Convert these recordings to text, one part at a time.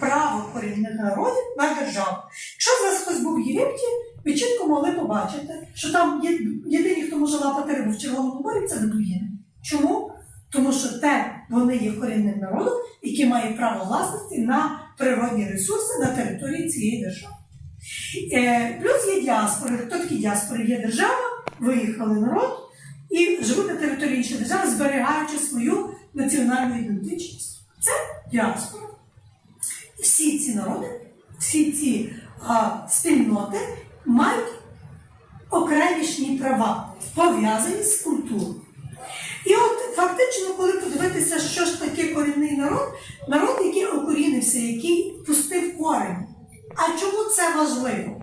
право корінних народів на державу. Якщо зараз хтось був в Єгипті, ви чітко могли побачити, що там єдині, хто може лапати рибу в Червоному морі, це бедуїни. Чому? Тому що те вони є корінним народом, який має право власності на природні ресурси на території цієї держави. Е, плюс є діаспори. Хто такі діаспори? Є держава, виїхали народ і живуть на території іншої держави, зберігаючи свою національну ідентичність. Це діаспора. Всі ці народи, всі ці а, спільноти мають окремішні права, пов'язані з культурою. І от фактично, коли подивитися, що ж таке корінний народ, народ, який окорінився, який пустив корень. А чому це важливо?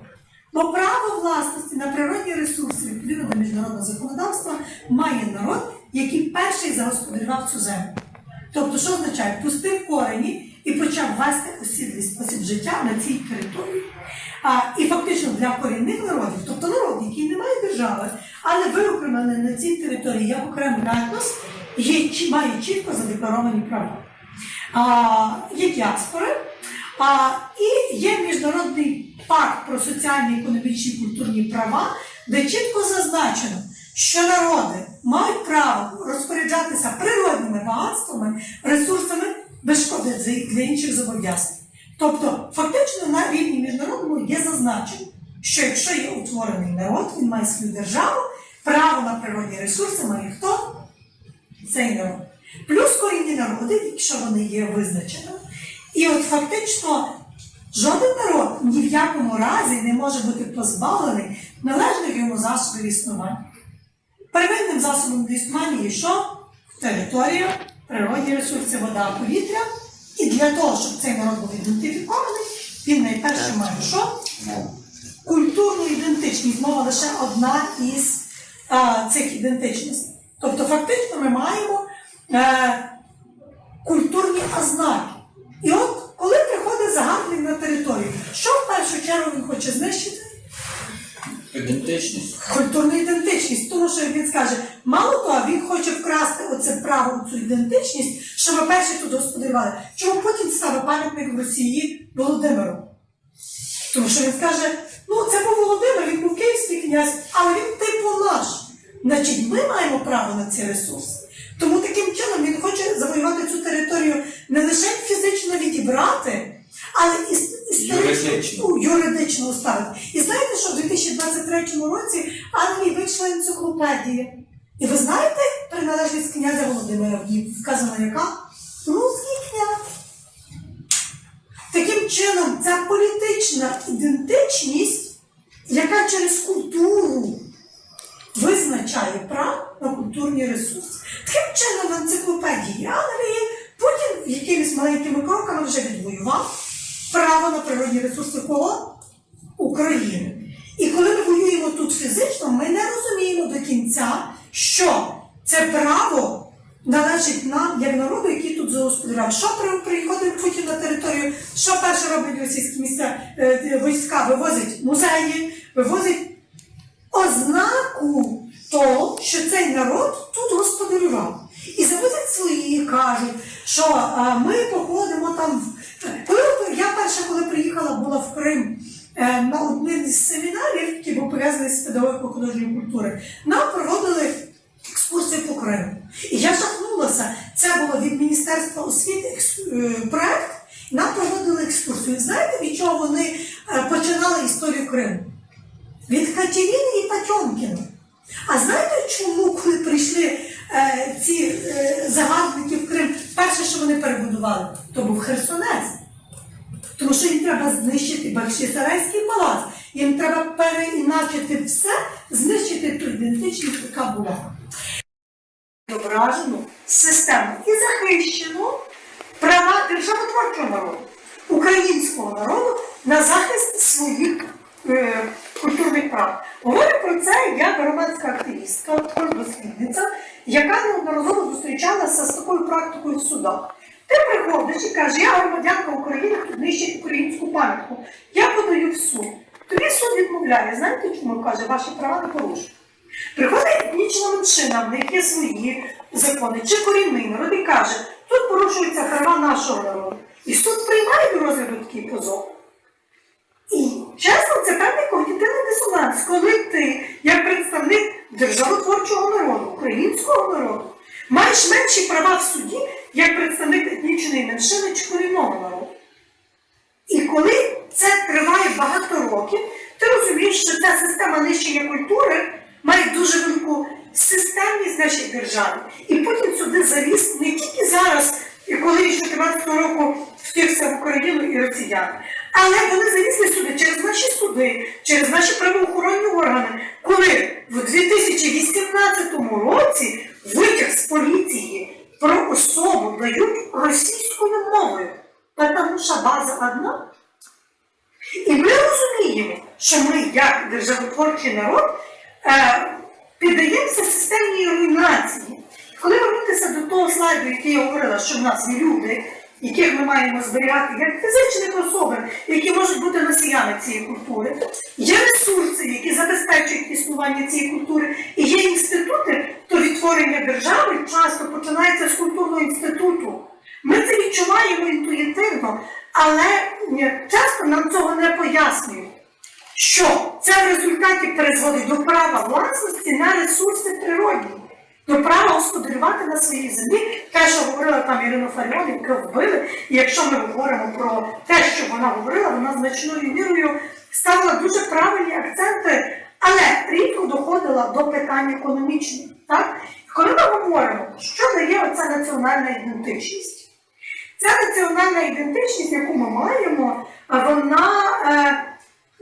Бо право власності на природні ресурси відповідно до міжнародного законодавства має народ, який перший загосподарював цю землю. Тобто, що означає? Пустив корені і почав вести осідлий спосіб життя на цій території. А, і фактично для корінних народів, тобто народ, який не має держави, але виокремлений на цій території як окремий етнос, є, має чітко задекларовані права. А, є діаспори, а, і є міжнародний пакт про соціальні, економічні і культурні права, де чітко зазначено, що народи мають право розпоряджатися природними багатствами, ресурсами без для- інших зобов'язань. Тобто, фактично на рівні міжнародному є зазначено, що якщо є утворений народ, він має свою державу, право на природні ресурси має хто? Цей народ. Плюс корінні народи, якщо вони є визначеними. І от фактично жоден народ ні в якому разі не може бути позбавлений належних йому засобів існування. Первинним засобом існування є що? Територія, природні ресурси, вода, повітря. І для того, щоб цей народ був ідентифікований, він найперше має що? Культурну ідентичність. Мова лише одна із а, цих ідентичностей. Тобто, фактично, ми маємо е, культурні ознаки. І от коли приходить загарбник на територію, що в першу чергу він хоче знищити? Ідентичність. Культурну ідентичність, тому що він скаже, мало того, він хоче вкрасти оце право, цю ідентичність, щоб ми перші тут господарювали. Чому Путін ставить пам'ятник в Росії Володимиру? Тому що він скаже, ну це був Володимир, він був київський князь, але він типу наш. Значить, ми маємо право на ці ресурси. Тому таким чином він хоче завоювати цю територію не лише фізично відібрати, але і історично Юридично. ну, 23 році в Англії вийшла енциклопедія. І ви знаєте приналежність князя Володимира в ній вказана яка? Русський князь. Таким чином, ця політична ідентичність, яка через культуру визначає право на культурні ресурси. Таким чином, енциклопедії Англії Путін якимись маленькими кроками вже відвоював право на природні ресурси коло України. І коли ми воюємо тут фізично, ми не розуміємо до кінця, що це право належить нам, як народу, який тут загосподарював. Що приходить Путін на територію, що перше роблять російські місця е, війська? Вивозять музеї, вивозять ознаку того, що цей народ тут господарював. І заводять свої, кажуть, що а, ми походимо там. я перша, коли приїхала, була в Крим е, на один із семінарів, який був пов'язаний з педагогікою художньої культури, нам проводили екскурсію по Криму. І я жахнулася. Це було від Міністерства освіти е, проект. Нам проводили екскурсію. Знаєте, від чого вони е, починали історію Криму? Від Катерини і Потьомкіна. А знаєте, чому, коли прийшли е, ці е, загарбники в Крим, перше, що вони перебудували, то був Херсонець. Тому що їм треба знищити Бахчисарайський палац. Їм треба переіначити все, знищити ту ідентичність, яка була. Зображену систему і захищену права державотворчого народу, українського народу на захист своїх е, культурних прав. Говорю про це як громадська активістка, дослідниця, яка неодноразово зустрічалася з такою практикою в судах. Ти приходиш і кажеш, я громадянка України, тут нищить українську пам'ятку. Я подаю в суд. Тобі суд відмовляє. Знаєте, чому каже, ваші права не порушують. Приходить етнічна меншина, в них є свої закони, чи корінний народ і каже, тут порушуються права нашого народу. І суд приймає до розгляду такий позов. І чесно, це певний когнітивний дисонанс, коли ти, як представник державотворчого народу, українського народу, маєш менші права в суді, як представник етнічної меншини чи корінного народу. І коли це триває багато років, ти розумієш, що ця система нищення культури має дуже велику системність в нашій державі. І потім сюди заліз не тільки зараз, і коли з 14 року втікся в Україну і росіяни, але вони залізли сюди через наші суди, через наші правоохоронні органи, коли в 2018 році витяг з поліції про особу дають російською мовою. Тому що база одна. І ми розуміємо, що ми, як державотворчий народ, е, піддаємося системній руйнації. Коли вернутися до того слайду, який я говорила, що в нас є люди, яких ми маємо зберігати як фізичних особи, які можуть бути носіями цієї культури, є ресурси, які забезпечують існування цієї культури, і є інститути, то відтворення держави часто починається з культурного інституту. Ми це відчуваємо інтуїтивно, але часто нам цього не пояснюють. Що це в результаті призводить до права власності на ресурси природні, до права господарювати на своїй землі. Те, що говорила там Ірина Фаріон, яку вбили, і якщо ми говоримо про те, що вона говорила, вона значною мірою ставила дуже правильні акценти, але рідко доходила до питань економічних. Так? Коли ми говоримо, що дає оця національна ідентичність? Ця національна ідентичність, яку ми маємо, вона е,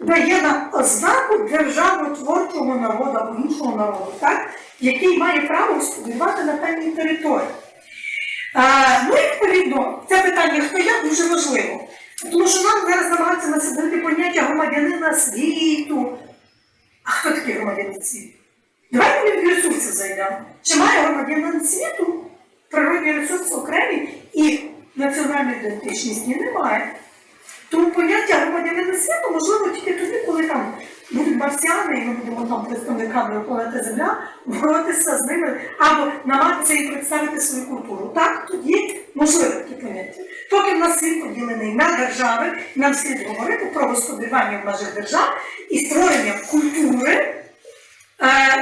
дає нам ознаку державотворчого народу або іншого народу, так? який має право сподівати на певній території. Е, ну і відповідно, це питання хто я дуже важливо. Тому що нам зараз намагаються насадити поняття громадянина світу. А хто такий громадянин світу? Давайте ми в ресурси зайдемо. Чи має громадянин світу природні ресурси окремі і національну ідентичність? Ні, немає. Тому поняття громадянина світу можливо тільки тоді, коли там будуть марсіани, і ми будемо там представниками планети Земля, боротися з ними або намагатися їм представити свою культуру. Так, тоді можливо такі поняття. Поки в нас світ поділений на держави, нам слід говорити про господарювання в межах держав і створення культури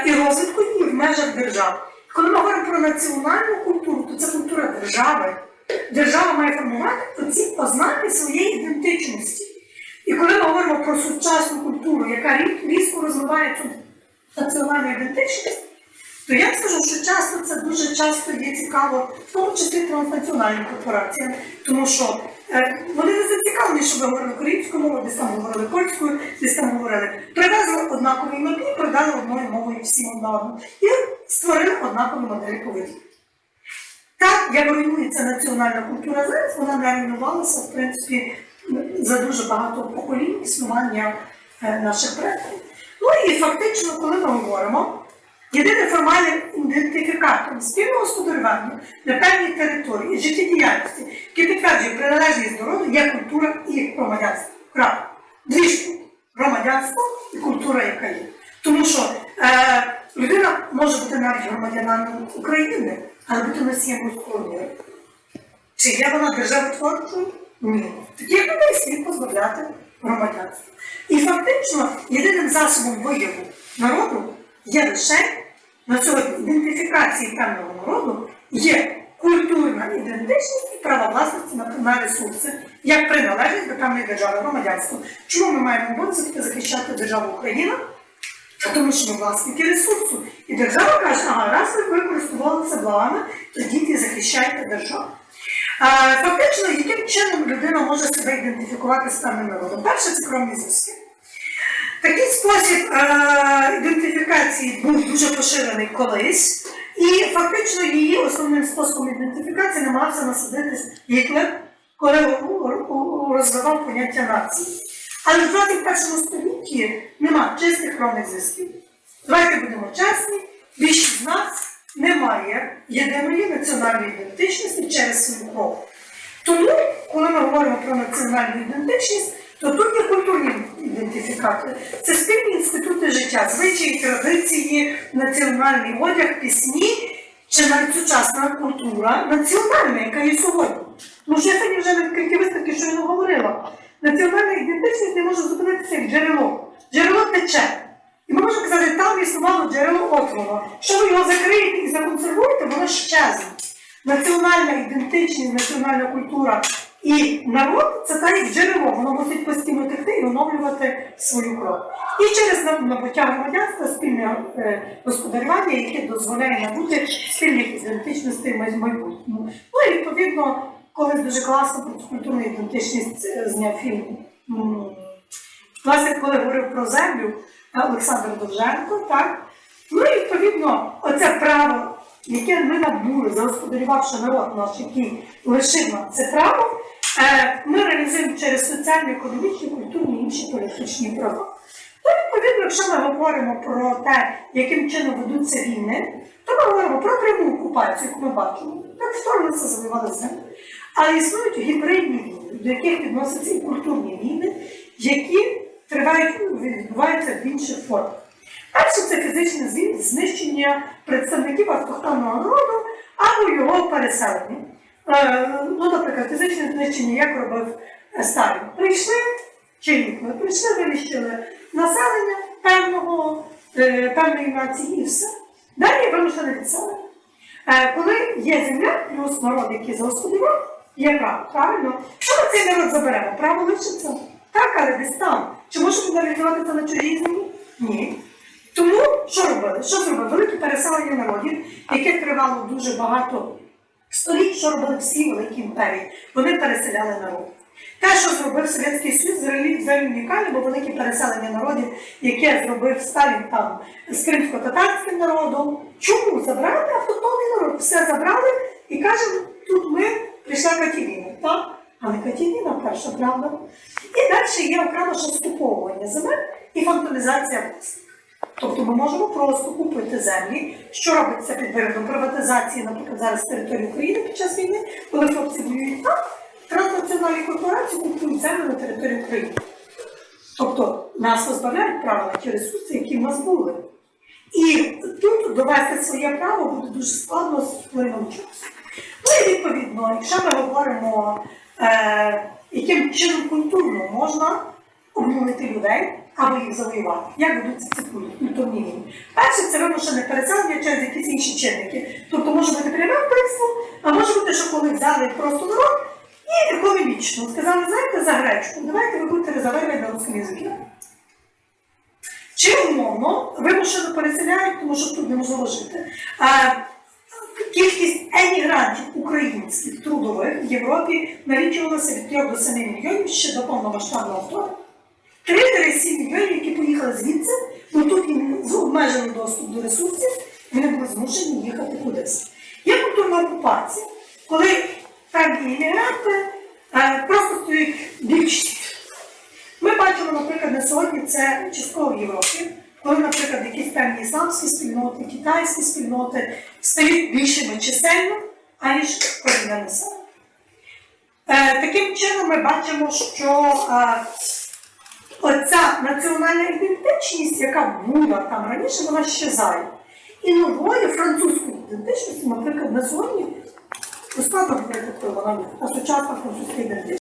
і розвитку її в межах держав. Коли ми говоримо про національну культуру, то це культура держави. Держава має формувати ці ознаки своєї ідентичності. І коли ми говоримо про сучасну культуру, яка різко розвиває цю національну ідентичність, то я скажу, що часто це дуже часто є цікаво, в тому числі транснаціональним корпораціям, тому що е, вони не зацікавлені, щоб ви говорили українською мовою, десь там говорили польською, десь там говорили. Привезли однакові моделі, продали одною мовою всім одна і створили однакові моделі поведінки. Так, як руйнується національна культура зараз, вона не руйнувалася, в принципі, за дуже багато поколінь існування е, наших предків. Ну і фактично, коли ми говоримо, єдиним формальним ідентифікатором спільного господарювання на певній території життєдіяльності, який підтверджує приналежність до роду, є культура і громадянство. Крапка. Дві. Громадянство і культура, яка є. Тому що е, людина може бути навіть громадянином України, але бути носієм міру. Чи є вона державотворчою? Ні. Тоді людей слід позбавляти громадянства. І фактично єдиним засобом вияву народу є лише на сьогодні ідентифікації певного народу є культурна ідентичність і право власності на, на ресурси, як приналежність до певної держави громадянства. Чому ми маємо обов'язок захищати державу Україна? Тому що ми власники ресурсу. І держава каже, ага, раз ви використовувалися благами, тоді ти захищаєте державу. Фактично, яким чином людина може себе ідентифікувати з певним народом? Перше це кровні зв'язки. Такий спосіб е, ідентифікації був дуже поширений колись, і фактично її основним способом ідентифікації намагався насадитись Гітлер, коли розвивав поняття нації. Але в 21 столітті нема чистих кровних зв'язків. Давайте будемо чесні, більшість з нас не має єдиної національної ідентичності через свою кров. Тому, коли ми говоримо про національну ідентичність, то тут є культурні ідентифікатори. Це спільні інститути життя, звичаї, традиції, національний одяг, пісні чи навіть сучасна культура національна, яка є сьогодні. Ну, що я сьогодні вже на відкритій виставці щойно говорила. національна ідентичність не може зупинитися як джерело. Джерело тече. І ми можемо казати, там існувало джерело от воно. Якщо ви його закриєте і законсервуєте, воно щезне. Національна ідентичність, національна культура і народ це так як джерело, воно мусить постійно текти і оновлювати свою кров. І через набуття громадянства спільне е, господарювання, яке дозволяє набути спільних ідентичностей в майбутньому. Ну і відповідно, колись дуже класно про культурну ідентичність е, зняв фільм. Власне, коли говорив про землю е, Олександр Довженко, так? Ну і відповідно, оце право, яке ми набули, загосподарювавши народ наш, який лишив нам це право, ми реалізуємо через соціальні, економічні, культурні і інші політичні права. То відповідно, якщо ми говоримо про те, яким чином ведуться війни, то ми говоримо про пряму окупацію, яку ми бачимо. Так вторглися, завоювали землю. Але існують гібридні війни, до яких відносяться і культурні війни, які тривають, відбуваються в інших формах. Перше це фізичне знищення представників автохтонного народу або його переселення. Е, ну, наприклад, фізичне знищення, як робив е, Сталін. Прийшли, чи Гітлер, прийшли, винищили населення певного, е, певної нації і все. Далі вимушене відселення. Е, коли є земля, плюс народ, який загосподарював, є право, правильно? Що ми цей народ заберемо? Право лишиться. Так, але десь там. Чи можемо реалізувати це на чужій землі? Ні. Тому що робили? Що зробили? Велике переселення народів, яке тривало дуже багато століть, що робили всі великі імперії. Вони переселяли народ. Те, що зробив Совєтський Союз, взагалі унікальне, бо велике переселення народів, яке зробив Сталін там з кримсько-татарським народом. Чому забрали автохтонний народ? Все забрали і кажемо, тут ми прийшла Катівіна, так? А не Катівіна перша, правда? І далі є окремо ще скуповування земель і фантомізація власних. Тобто ми можемо просто купити землі, що робиться під виглядом приватизації, наприклад, зараз території України під час війни, коли хлопці воюють там, транснаціональні корпорації купують землю на території України. Тобто нас позбавляють права на ті ресурси, які в нас були. І тут довести своє право буде дуже складно з впливом часу. Ну і відповідно, якщо ми говоримо, е, яким чином культурно можна обмовити людей або їх завоювати, як ведуться ці куль- культурні. Перше, це вимушене переселення через якісь інші чинники. Тобто може бути пряме вбивство, а може бути, що коли взяли просто народ і економічно сказали, знаєте, за гречку, давайте ви будете розмовляти на русскому язикі. Чи умовно вимушено переселяють, тому що тут неможливо жити. А, кількість емігрантів українських трудових в Європі налічувалася від 3 до 7 мільйонів ще до повномасштабного вторгнення. 3-7 мільйонів, які поїхали звідси, бо тут їм з обмежений доступ до ресурсів, вони були змушені їхати кудись. Є культурна окупація, коли певні іммігранти е, просто стоять більшість. Ми бачимо, наприклад, на сьогодні це частково в Європі, коли, наприклад, якісь певні ісламські спільноти, китайські спільноти стають більшими чисельно, аніж корінне населення. Таким чином ми бачимо, що е, оця національна ідентичність, яка була там раніше, вона щезає. І нової французької ідентичності, наприклад, на сьогодні складно говорити, вона а сучасна французька ідентичність.